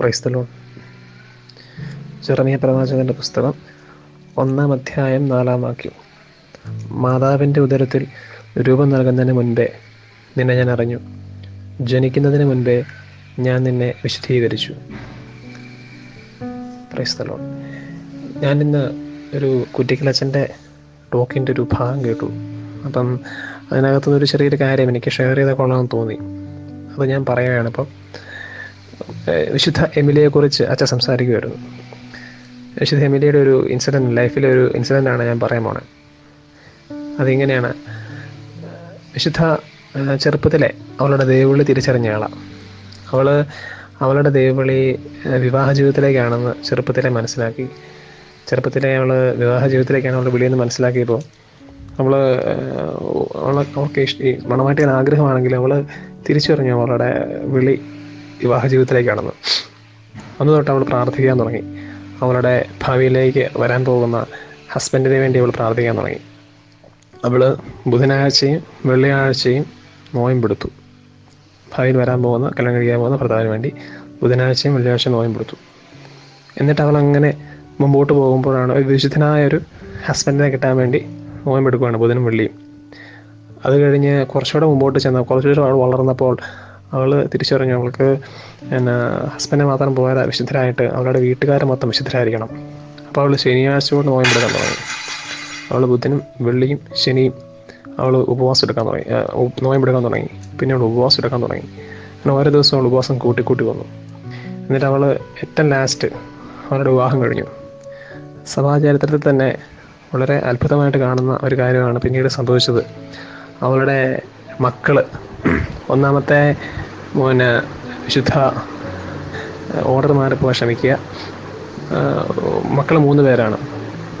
ക്രൈസ്തലോൺ ചെറമിയ പ്രവാചകന്റെ പുസ്തകം ഒന്നാം അധ്യായം നാലാം വാക്യം. മാതാവിന്റെ ഉദരത്തിൽ രൂപം നൽകുന്നതിന് മുൻപേ നിന്നെ ഞാൻ അറിഞ്ഞു. ജനിക്കുന്നതിന് മുൻപേ ഞാൻ നിന്നെ വിശദീകരിച്ചു ക്രൈസ്തലോൺ ഞാൻ ഇന്ന് ഒരു കുറ്റിക്കലച്ചന്റെ ടോക്കിന്റെ ഒരു ഭാഗം കേട്ടു. അപ്പം അതിനകത്തുനിന്ന് ഒരു ചെറിയൊരു കാര്യം എനിക്ക് ഷെയർ ചെയ്ത കൊള്ളാമെന്ന് തോന്നി. അത് ഞാൻ പറയുകയാണ്. അപ്പം വിശുദ്ധ എമിലിയെക്കുറിച്ച് അച്ഛൻ സംസാരിക്കുമായിരുന്നു വിശുദ്ധ എമിലിയുടെ ഒരു ഇൻസിഡന്റ് ലൈഫിലെ ഒരു ഇൻസിഡന്റ് ആണ് ഞാൻ പറയാൻ പോണത് അതിങ്ങനെയാണ്. വിശുദ്ധ ചെറുപ്പത്തിലെ അവളുടെ ദൈവവിളി തിരിച്ചറിഞ്ഞ ആളാണ് അവൾ അവളുടെ ദൈവവിളി വിവാഹ ജീവിതത്തിലേക്കാണെന്ന് ചെറുപ്പത്തിലെ മനസ്സിലാക്കി. ചെറുപ്പത്തിലെ അവൾ വിവാഹ ജീവിതത്തിലേക്കാണ് അവളുടെ വിളിയെന്ന് മനസ്സിലാക്കിയപ്പോൾ അവൾ അവളെ അവൾക്ക് ഇഷ്ട മണമാറ്റിയാൽ ആഗ്രഹമാണെങ്കിൽ അവൾ തിരിച്ചറിഞ്ഞു അവളുടെ വിളി. വിവാഹ ജീവിതത്തിലേക്കാണെന്ന് അന്ന് തൊട്ട് അവൾ പ്രാർത്ഥിക്കാൻ തുടങ്ങി. അവളുടെ ഭാവിയിലേക്ക് വരാൻ പോകുന്ന ഹസ്ബൻഡിന് വേണ്ടി അവൾ പ്രാർത്ഥിക്കാൻ തുടങ്ങി. അവൾ ബുധനാഴ്ചയും വെള്ളിയാഴ്ചയും നോയമ്പെടുത്തു. ഭാവിയിൽ വരാൻ പോകുന്ന കല്യാണം കഴിക്കാൻ പോകുന്ന ഭർത്താവിന് വേണ്ടി ബുധനാഴ്ചയും വെള്ളിയാഴ്ചയും നോയമ്പെടുത്തു. എന്നിട്ട് അവൾ അങ്ങനെ മുമ്പോട്ട് പോകുമ്പോഴാണ് ഒരു വിശുദ്ധനായ ഒരു ഹസ്ബൻഡിനെ കിട്ടാൻ വേണ്ടി നോയമ്പെടുക്കുകയാണ് ബുധനും വെള്ളിയും. അത് കഴിഞ്ഞ് കുറച്ചുകൂടെ മുമ്പോട്ട് ചെന്ന കുറച്ചുകൂടെ അവൾ വളർന്നപ്പോൾ അവൾ തിരിച്ചറിഞ്ഞു. അവൾക്ക് പിന്നെ ഹസ്ബൻഡ് മാത്രം പോരാ വിശുദ്ധരായിട്ട് അവളുടെ വീട്ടുകാരെ മൊത്തം വിശുദ്ധരായിരിക്കണം. അപ്പോൾ അവൾ ശനിയാഴ്ച കൊണ്ട് നോയമ്പെടുക്കാൻ തുടങ്ങി. അവൾ ബുധനും വെള്ളിയും ശനിയും അവൾ ഉപവാസം എടുക്കാൻ തുടങ്ങി. നോയമ്പെടുക്കാൻ തുടങ്ങി. പിന്നെ അവൾ ഉപവാസം എടുക്കാൻ തുടങ്ങി. അങ്ങനെ ഓരോ ദിവസവും അവൾ ഉപവാസം കൂട്ടി കൂട്ടി വന്നു. എന്നിട്ട് അവൾ ഏറ്റവും ലാസ്റ്റ് അവളുടെ വിവാഹം കഴിഞ്ഞു. സഭാചരിത്രത്തിൽ തന്നെ വളരെ അത്ഭുതമായിട്ട് കാണുന്ന ഒരു കാര്യമാണ് പിന്നീട് സംഭവിച്ചത്. അവളുടെ മക്കൾ. ഒന്നാമത്തെ മോന് വിശുദ്ധ ഓർഡർ മാറിപ്പോകാൻ ശ്രമിക്കുക. മക്കൾ മൂന്ന് പേരാണ്.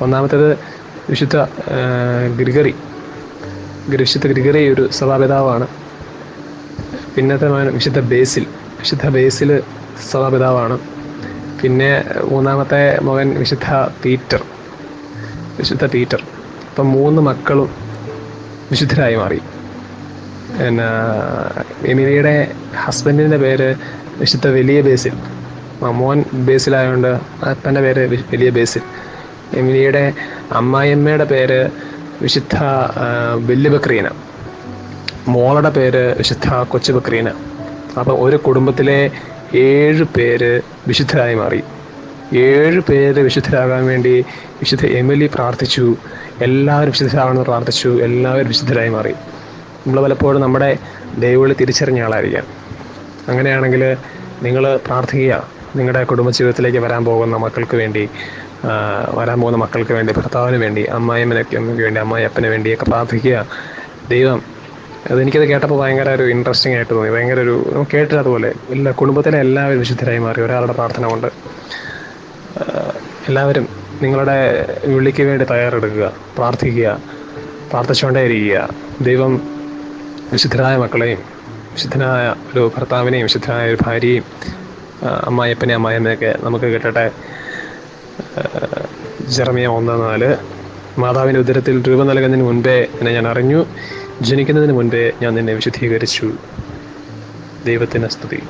ഒന്നാമത്തേത് വിശുദ്ധ ഗ്രിഗറി. ഗ്രി- വിശുദ്ധ ഗ്രിഗറി ഒരു സഭാപിതാവാണ്. പിന്നത്തെ വിശുദ്ധ ബേസിൽ. വിശുദ്ധ ബേസിൽ സഭാപിതാവാണ്. പിന്നെ മൂന്നാമത്തെ മകൻ വിശുദ്ധ പീറ്റർ. വിശുദ്ധ പീറ്റർ. അപ്പം മൂന്ന് മക്കളും വിശുദ്ധരായി മാറി. പിന്നെ എമിലിയുടെ ഹസ്ബൻഡിന്റെ പേര് വിശുദ്ധ വലിയ ബേസിൽ. മോൻ ബേസിലായതുകൊണ്ട് അപ്പന്റെ പേര് വലിയ ബേസിൽ. എമിലിയുടെ അമ്മായിയമ്മയുടെ പേര് വിശുദ്ധ വലിയ ബക്രീന മോളുടെ പേര് വിശുദ്ധ കൊച്ചു ബക്രീന അപ്പം ഒരു കുടുംബത്തിലെ ഏഴ് പേര് വിശുദ്ധരായി മാറി. ഏഴ് പേര് വിശുദ്ധരാകാൻ വേണ്ടി വിശുദ്ധ എമിലി പ്രാർത്ഥിച്ചു. എല്ലാവരും വിശുദ്ധരാകണമെന്ന് പ്രാർത്ഥിച്ചു. എല്ലാവരും വിശുദ്ധരായി മാറി. നമ്മൾ പലപ്പോഴും നമ്മുടെ ദൈവവിളി തിരിച്ചറിഞ്ഞ ആളായിരിക്കാം. അങ്ങനെയാണെങ്കിൽ നിങ്ങൾ പ്രാർത്ഥിക്കുക. നിങ്ങളുടെ കുടുംബജീവിതത്തിലേക്ക് വരാൻ പോകുന്ന മക്കൾക്ക് വേണ്ടി വരാൻ പോകുന്ന മക്കൾക്ക് വേണ്ടി ഭർത്താവിന് വേണ്ടി അമ്മായിമ്മനൊക്കെ വേണ്ടി അമ്മായി അപ്പന് വേണ്ടിയൊക്കെ പ്രാർത്ഥിക്കുക. ദൈവം അതെനിക്കത് കേട്ടപ്പോൾ ഭയങ്കര ഒരു ഇൻട്രസ്റ്റിംഗ് ആയിട്ട് തോന്നി. ഭയങ്കര ഒരു കേട്ടിട്ടതുപോലെ എല്ലാ കുടുംബത്തിലെ എല്ലാവരും വിശുദ്ധരായി മാറി. ഒരാളുടെ പ്രാർത്ഥന കൊണ്ട് എല്ലാവരും നിങ്ങളുടെ വിളിക്ക് വേണ്ടി തയ്യാറെടുക്കുക. പ്രാർത്ഥിക്കുക. പ്രാർത്ഥിച്ചുകൊണ്ടേ ഇരിക്കുക ദൈവം വിശുദ്ധരായ മക്കളെയും വിശുദ്ധനായ ഒരു ഭർത്താവിനെയും വിശുദ്ധനായ ഒരു ഭാര്യയും അമ്മായിയപ്പനെ അമ്മായിയമ്മയൊക്കെ നമുക്ക് കിട്ടട്ടെ. ജെറമിയ ഒന്ന് നാല്. മാതാവിന്റെ ഉദരത്തിൽ രൂപം നൽകുന്നതിന് മുൻപേ എന്നെ ഞാൻ അറിഞ്ഞു. ജനിക്കുന്നതിന് മുൻപേ ഞാൻ നിന്നെ വിശുദ്ധീകരിച്ചു. ദൈവത്തിന് സ്തുതി.